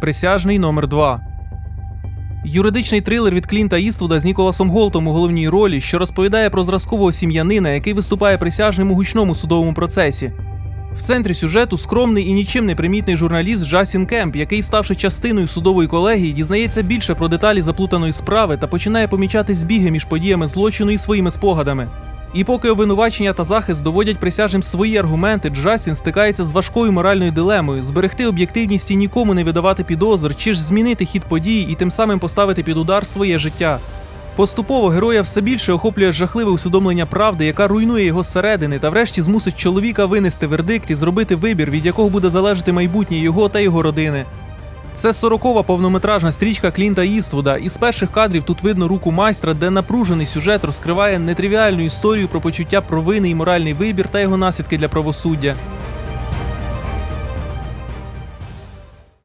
Присяжний номер 2 Юридичний трилер від Клінта Іствуда з Ніколасом Голтом у головній ролі, що розповідає про зразкового сім'янина, який виступає присяжним у гучному судовому процесі. В центрі сюжету скромний і нічим не примітний журналіст Джасін Кемп, який, ставши частиною судової колегії, дізнається більше про деталі заплутаної справи та починає помічати збіги між подіями злочину і своїми спогадами. І поки обвинувачення та захист доводять присяжним свої аргументи, Джасін стикається з важкою моральною дилемою зберегти об'єктивність і нікому не видавати підозр, чи ж змінити хід подій і тим самим поставити під удар своє життя. Поступово героя все більше охоплює жахливе усвідомлення правди, яка руйнує його зсередини, та врешті змусить чоловіка винести вердикт і зробити вибір, від якого буде залежати майбутнє його та його родини. Це сорокова повнометражна стрічка Клінта Іствуда, Із перших кадрів тут видно руку майстра, де напружений сюжет розкриває нетривіальну історію про почуття провини і моральний вибір та його наслідки для правосуддя.